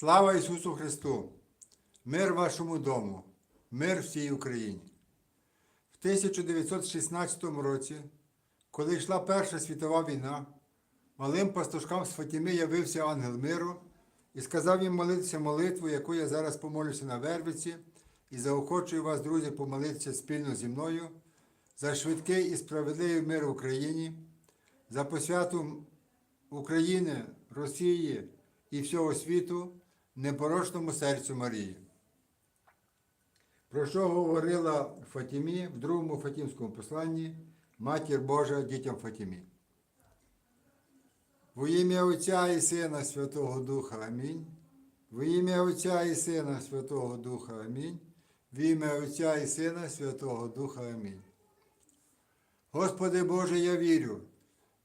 Слава Ісусу Христу! Мир вашому дому, мир всій Україні. В 1916 році, коли йшла Перша світова війна, малим пастушкам з Фатіми явився ангел миру і сказав їм молитися молитву, яку я зараз помолюся на Вервиці, і заохочую вас, друзі, помолитися спільно зі мною за швидкий і справедливий мир в Україні, за посвяту України, Росії і всього світу непорочному серцю Марії. Про що говорила Фатімі в другому Фатімському посланні Матір Божа дітям Фатімі. Во ім'я Отця і Сина Святого Духа Амінь. Во ім'я Отця і Сина Святого Духа Амінь. В ім'я Отця і Сина Святого Духа Амінь. Господи Боже, я вірю,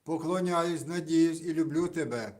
поклоняюсь, надіюсь і люблю Тебе.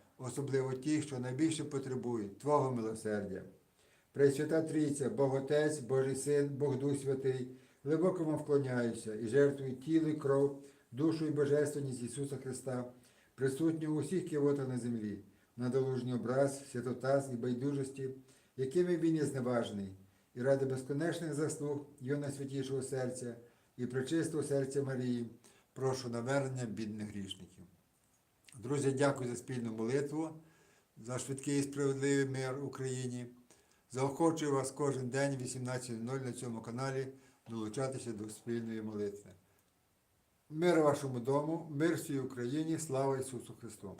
особливо ті, що найбільше потребують Твого милосердя. Пресвята Трійця, Бог Отець, Божий Син, Бог Дух Святий, глибоко вам вклоняюся і жертвую тіло і кров, душу і божественність Ісуса Христа, присутню у усіх кивотах на землі, на долужній образ, святотаз і байдужості, якими він є зневажний, і ради безконечних заслуг Його найсвятішого серця і пречистого серця Марії, прошу навернення бідних грішників. Друзі, дякую за спільну молитву, за швидкий і справедливий мир в Україні. Заохочую вас кожен день 18.00 на цьому каналі долучатися до спільної молитви. Мир вашому дому, мир всій Україні, слава Ісусу Христу!